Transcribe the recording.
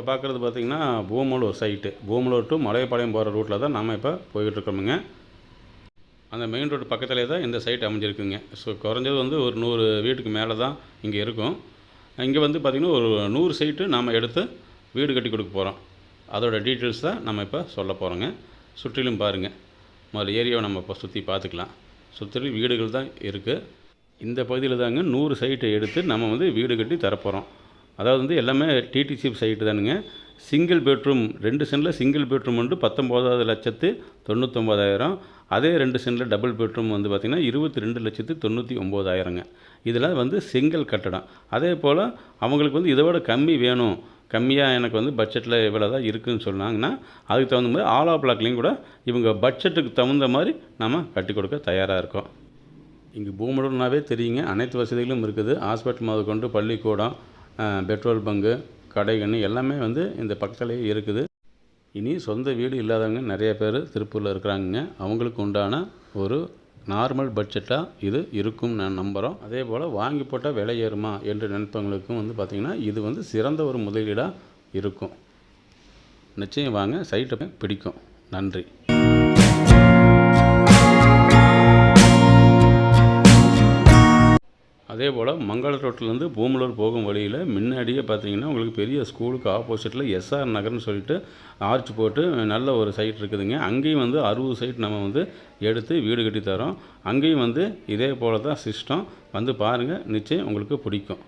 இப்போ பார்க்குறது பார்த்திங்கன்னா பூமலூர் சைட்டு பூமலூர் டு மலையப்பாளையம் போகிற ரூட்டில் தான் நம்ம இப்போ போய்கிட்ருக்கோமுங்க அந்த மெயின் ரோடு பக்கத்துலேயே தான் இந்த சைட் அமைஞ்சிருக்குங்க. ஸோ குறைஞ்சது வந்து ஒரு நூறு வீட்டுக்கு மேலே தான் இங்கே இருக்கும். இங்கே வந்து பார்த்திங்கன்னா ஒரு நூறு சைட்டு நாம் எடுத்து வீடு கட்டி கொடுக்க போகிறோம் அதோட டீட்டெயில்ஸ் தான் நம்ம இப்போ சொல்ல போகிறோங்க சுற்றிலும் பாருங்கள் முதல்ல ஏரியாவை நம்ம இப்போ சுற்றி பார்த்துக்கலாம். சுற்றிலும் வீடுகள் தான் இருக்குது இந்த பகுதியில் தாங்க நூறு சைட்டை எடுத்து நம்ம வந்து வீடு கட்டி தரப்போகிறோம் அதாவது வந்து எல்லாமே டிடிசி சைட்டு தானுங்க. சிங்கிள் பெட்ரூம் ரெண்டு சென்டில் சிங்கிள் பெட்ரூம் வந்து பத்தொம்போதாவது லட்சத்து தொண்ணூற்றொம்பதாயிரம் அதே ரெண்டு சென்டில் டபுள் பெட்ரூம் வந்து பார்த்திங்கன்னா இருபத்தி ரெண்டு லட்சத்து தொண்ணூற்றி ஒம்போதாயிரங்க இதெல்லாம் வந்து சிங்கிள் கட்டடம். அதே போல் அவங்களுக்கு வந்து இதை விட கம்மி வேணும். கம்மியாக எனக்கு வந்து பட்ஜெட்டில் இவ்வளோ தான் இருக்குதுன்னு சொன்னாங்கன்னா அதுக்கு தகுந்த மாதிரி ஆலா பிளாக்லேயும் கூட இவங்க பட்ஜெட்டுக்கு தகுந்த மாதிரி நம்ம கட்டி கொடுக்க தயாராக இருக்கோம். இங்கே பூமலூர்னாவே தெரியுங்க. அனைத்து வசதிகளும் இருக்குது. ஹாஸ்பிட்டல் முதற்கொண்டு பள்ளிக்கூடம் பெட்ரோல் பங்கு கடைகன்னு எல்லாமே வந்து இந்த பக்கத்துலேயே இருக்குது. இனி சொந்த வீடு இல்லாதவங்க நிறைய பேர் திருப்பூரில் இருக்கிறாங்க அவங்களுக்கு உண்டான ஒரு நார்மல் பட்ஜெட்டாக இது இருக்கும் நான் நம்புகிறோம் அதே போல் வாங்கி போட்டால் விலை ஏறுமா என்று நினைப்பவங்களுக்கும் வந்து பார்த்திங்கன்னா இது வந்து சிறந்த ஒரு முதலீடாக இருக்கும். நிச்சயம் வாங்க சைட்டை பிடிக்கும். நன்றி. அதே போல் மங்கள ரோட்டிலேருந்து பூமலூர் போகும் வழியில் முன்னாடியே பார்த்தீங்கன்னா உங்களுக்கு பெரிய ஸ்கூலுக்கு ஆப்போசிட்டில் எஸ்ஆர் நகர்னு சொல்லிட்டு ஆர்ச் போட்டு நல்ல ஒரு சைட் இருக்குதுங்க. அங்கேயும் வந்து அறுபது சைட் நம்ம வந்து எடுத்து வீடு கட்டி தரோம் அங்கேயும் வந்து இதே போல் தான் சிஸ்டம் வந்து பாருங்கள் நிச்சயம் உங்களுக்கு பிடிக்கும்.